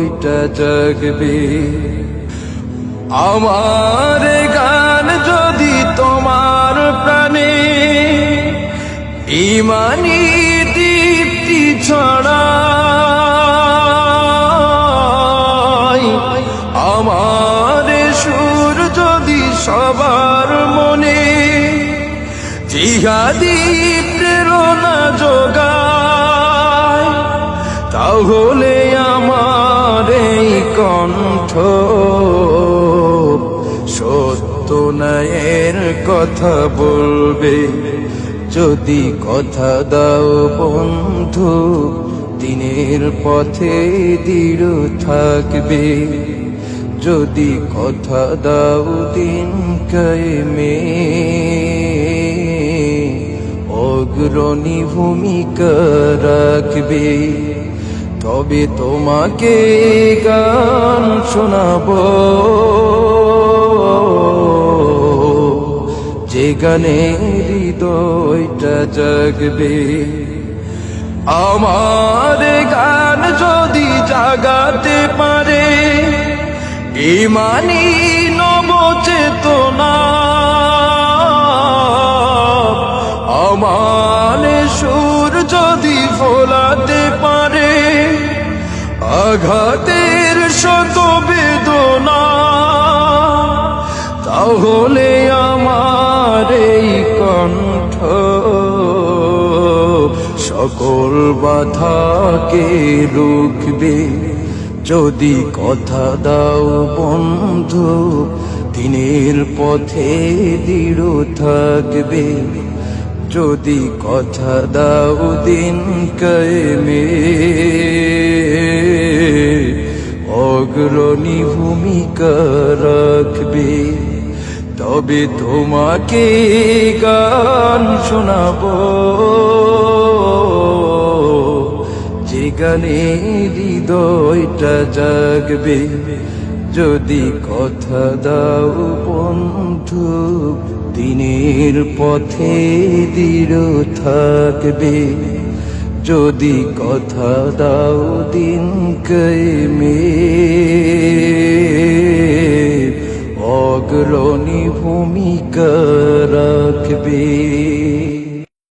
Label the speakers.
Speaker 1: হৃদয়টা জাগবে আমার গান যদি তোমার প্রাণে ইমানি দীপ্তি ছড়া আমার সুর যদি সবার মনে জিহাদি প্রেরণা যোগায়, তাহলে সত্য ন্যায়ের কথা বলবে। যদি কথা দাও বন্ধু, দিনের পথে দৃঢ় থাকবে। যদি কথা দাও দিন কায়েমে, অগ্রণী ভূমিকা রাখবে। তবে তোমাকে গান শোনাবো। গানে হৃদয়টা জাগবে। আমার গান যদি জাগাতে পারে ইমানি নবচেতনা। আমার সুর যদি ভোলাতে পারে, আঘাতের শত বেদনা, তাহলে সকল বাধাকে রুখবে যদি কথা দাও বন্ধু, দিনের পথে দৃঢ় থাকবে। যদি কথা দাও দিন কায়েমে। অগ্রণী ভূমিকা রাখবে। তবে তোমাকে গান শোনাবো। গানে হৃদয়টা জাগবে। যদি কথা দাও বন্ধু, দিনের পথে দৃঢ় থাকবে। যদি কথা দাও দিন কায়েমে অগ্রণী ভূমিকা রাখবে।